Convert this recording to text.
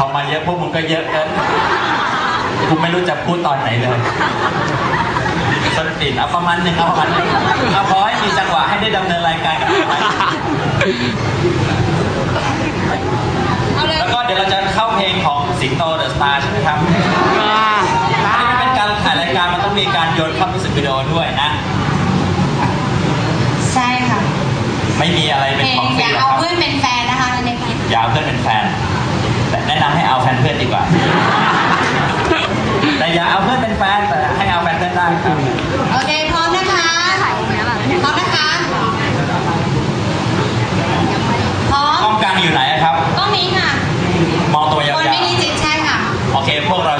ก็เยอะเกินกูไม่รู้จะพูดตอนไหนเลยส้นตีนเอาประมาณหนึ่งเอาประมาณหนึ่งเอาพอให้มีจังหวะให้ได้ดำเนินรายการกับเราไว้เอาเลยแล้วก็เดี๋ยวเราจะเข้าเพลงของสิงโตเดอะสตาร์ใช่ไหมครับอันนี้เป็นการถ่ายรายการมันต้องมีการโยนเข้ามิวสิกวิดีโอด้วยนะ ใช่ค่ะ ไม่มีอะไรเพเป็นลของงฟอรีย่าหรอกเอาครับเพื่อนเป็นแฟนนะคะในเพลงอย่าเอาเพื่อนเป็นแฟน เพื่อนดีกว่า แต่อย่าเอาเพื่อนเป็นแฟนแต่ให้เอาแฟนเพื่อนได้ครับโอเค พร้อมนะคะพร้อมนะคะพร้อมกล้องกลางอยู่ไหนครับ กล้องนี้ค่ะ มองตัวยาวๆคนไมินิจิตใช่ค่ะ โอเค พวกเรา